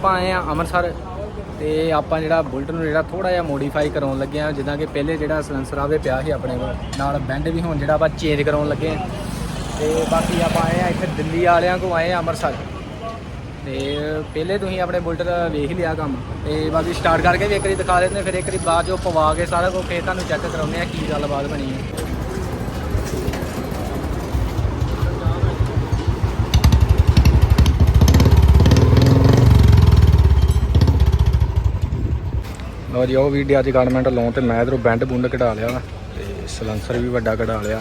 ਆਪਾਂ ਆਏ ਆ ਅੰਮ੍ਰਿਤਸਰ ਤੇ ਆਪਾਂ ਜਿਹੜਾ ਬੁਲਟ ਨੂੰ ਜਿਹੜਾ ਥੋੜਾ ਜਿਹਾ ਮੋਡੀਫਾਈ ਕਰਾਉਣ ਲੱਗੇ ਆ ਜਿੱਦਾਂ ਕਿ ਪਹਿਲੇ ਜਿਹੜਾ ਸਲੈਂਸਰ ਆਵੇ ਪਿਆ ਸੀ ਆਪਣੇ ਕੋਲ। ਨਾਲ ਬੈਂਡ ਵੀ ਹੁਣ ਜਿਹੜਾ ਆਪਾਂ ਚੇਂਜ ਕਰਾਉਣ ਲੱਗੇ ਆ ਤੇ ਬਾਕੀ ਆਪਾਂ ਆਏ ਆ ਇੱਥੇ ਦਿੱਲੀ ਵਾਲਿਆਂ ਕੋ ਆਏ ਆ ਅੰਮ੍ਰਿਤਸਰ। ਤੇ ਪਹਿਲੇ ਤੁਸੀਂ ਆਪਣੇ ਬੁਲਟ ਦਾ ਵੇਖ ਲਿਆ ਕੰਮ। ਤੇ ਬਾਕੀ ਸਟਾਰਟ ਕਰਕੇ ਵੀ ਇੱਕ ਵਾਰੀ ਦਿਖਾ ਦਿੰਦੇ, ਫਿਰ ਇੱਕ ਵਾਰੀ ਬਾਅਦ ਜੋ ਪਵਾ ਕੇ ਸਾਰਾ ਕੁਝ ਫੇਰ ਤੁਹਾਨੂੰ ਚੈੱਕ ਕਰਾਉਂਦੇ ਆ ਕੀ ਗੱਲਬਾਤ ਬਣੀ ਹੈ। ਲੋ ਜੀ, ਉਹ ਵੀਡੀਓ ਅੱਜ ਗਾਰਮੈਂਟ ਲਾਉਣ ਤੇ ਮੈਂ ਇਧਰੋਂ ਬੈਂਡ ਬੁੰਡ ਕਢਾ ਲਿਆ ਵਾ ਤੇ ਸਲੈਂਸਰ ਵੀ ਵੱਡਾ ਕਢਾ ਲਿਆ।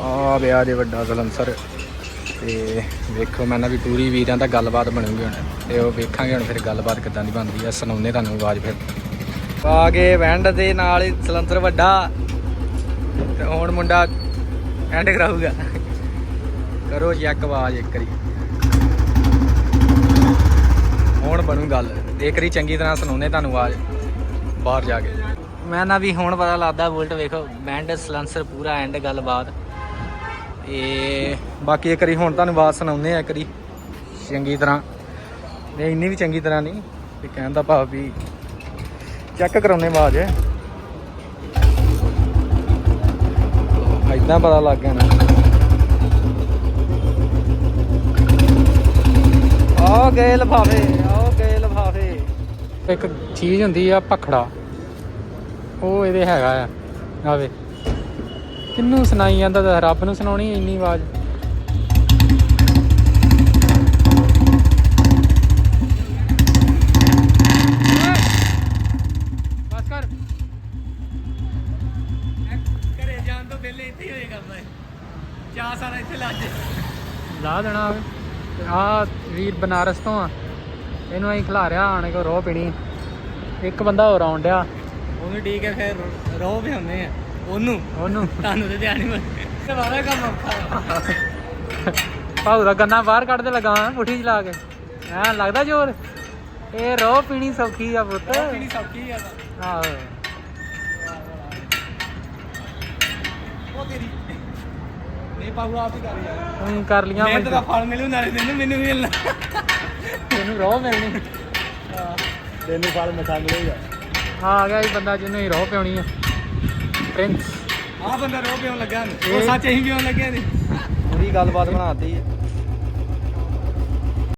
ਆ ਵਿਆਹ ਦੇ ਵੱਡਾ ਸਲੈਂਸਰ। ਤੇ ਵੇਖੋ, ਮੈਂ ਨਾ ਵੀ ਪੂਰੀ ਵੀਰਾਂ ਦਾ ਗੱਲਬਾਤ ਬਣੂਗੀ ਹੁਣ। ਤੇ ਉਹ ਵੇਖਾਂਗੇ ਹੁਣ ਫਿਰ ਗੱਲਬਾਤ ਕਿੱਦਾਂ ਦੀ ਬਣਦੀ ਆ। ਸੁਣਾਉਂਦੇ ਤੁਹਾਨੂੰ ਆਵਾਜ਼ ਫਿਰ। ਆ ਕੇ ਬੈਂਡ ਦੇ ਨਾਲ ਹੀ ਸਲੈਂਸਰ ਵੱਡਾ। ਤੇ ਹੁਣ ਮੁੰਡਾ ਐਂਡ ਕਰਾਊਗਾ। ਕਰੋ ਚੈੱਕ ਆਵਾਜ਼, ਇੱਕ ਵਾਰੀ। ਹੁਣ ਬਣੂ ਗੱਲ। ਇੱਕ ਵਾਰੀ ਚੰਗੀ ਤਰ੍ਹਾਂ ਸੁਣਾਉਂਦੇ ਤੁਹਾਨੂੰ ਆਵਾਜ਼। ਬਾਹਰ ਜਾ ਕੇ। ਮੈਂ ਨਾ ਵੀ ਹੁਣ ਪਤਾ ਲੱਗਦਾ, ਬੁਲਟ ਵੇਖੋ ਬੈਂਡ ਸਲੈਂਸਰ ਪੂਰਾ ਐਂਡ ਗੱਲਬਾਤ ਤੇ ਬਾਕੀ ਇੱਕ ਵਾਰੀ ਹੁਣ ਤੁਹਾਨੂੰ ਆਵਾਜ਼ ਸੁਣਾਉਂਦੇ ਆ ਇੱਕ ਵਾਰੀ। ਚੰਗੀ ਤਰ੍ਹਾਂ। ਨਹੀਂ, ਇੰਨੀ ਵੀ ਚੰਗੀ ਤਰ੍ਹਾਂ ਨਹੀਂ ਤੇ ਕਹਿਣ ਦਾ ਭਾਵ ਵੀ ਚੈੱਕ ਕਰਾਉਂਦੇ ਆਵਾਜ਼। ਇਦਾਂ ਪਤਾ ਲੱਗ ਗਿਆ ਨਾ। ਆ ਗਏ ਲਫਾਫੇ ਇੱਕ ਚੀਜ਼ ਹੁੰਦੀ ਆ ਪਖੜਾ ਉਹ ਇਹਦੇ ਹੈਗਾ ਆ। ਆਵੇ। ਕਿੰਨੂੰ ਸੁਣਾਈ ਜਾਂਦਾ ਤਾਂ ਰੱਬ ਨੂੰ ਸੁਣਾਉਣੀ ਇੰਨੀ ਆਵਾਜ਼। ਲਾ ਦੇਣਾ ਆ ਵੀਰ ਬਨਾਰਸ ਤੋਂ ਆ। ਇਹਨੂੰ ਅਸੀਂ ਖਿਲਾ ਆਣੇ ਕੋ ਰੋਹ ਪੀਣੀ। ਇੱਕ ਬੰਦਾ ਹੋਰ ਆਉਣ ਡਿਆ। ਉਹਨੂੰ ਠੀਕ ਹੈ ਫਿਰ ਰੋ ਵੀ ਹੁੰਦੇ ਆ। ਉਹਨੂੰ? ਉਹਨੂੰ। ਤੁਹਾਨੂੰ ਤੇ ਧਿਆਨ ਨਹੀਂ ਤੇ ਵਾਲਾ ਕੰਮ ਔਖਾ ਭਾਉ ਦਾ ਗੰਨਾ ਬਾਹਰ ਕੱਢਦੇ ਲਗਾ ਮੁੱਠੀ ਚ ਲਾ ਕੇ। ਐ ਲੱਗਦਾ ਜ਼ੋਰ? ਇਹ ਰੋਹ ਪੀਣੀ ਸੌਖੀ ਆ ਪੁੱਤ। ਰੋ ਵੀ ਨਹੀਂ ਸੌਖੀ ਆ। ਆਹੋ। ਉਹ ਤੇਰੀ ਨਹੀਂ ਪਾਉ ਆਪ ਹੀ ਕਰ ਯਾਰ ਹੁਣ ਕਰ ਲੀਆਂ ਮਿਹਨਤ ਦਾ ਫਲ ਮਿਲੂ ਨਾਲੇ ਤੈਨੂੰ ਮੈਨੂੰ ਵੀ ਮਿਲਣਾ। ਤੈਨੂੰ ਰੋਹ ਮਿਲਣੀ। ਤੈਨੂੰ ਫਲ ਮਿਠਾ ਮਿਲੇਗਾ। ਆ ਗਿਆ ਇਹ ਬੰਦਾ ਜਿਹਨੂੰ ਹੀ ਰੋਹ ਪਿਉਣੀ ਆ। ਪ੍ਰਿੰਸ ਆ ਬੰਦਾ ਰੋ ਪਿਉਣ ਲੱਗਾ। ਨੀ। ਇਹ- ਉਹ ਸੱਚ ਹੀ ਪਿਉਣ ਲੱਗਿਆ ਨੇ ਪੂਰੀ ਗੱਲਬਾਤ ਬਣਾਤੀ।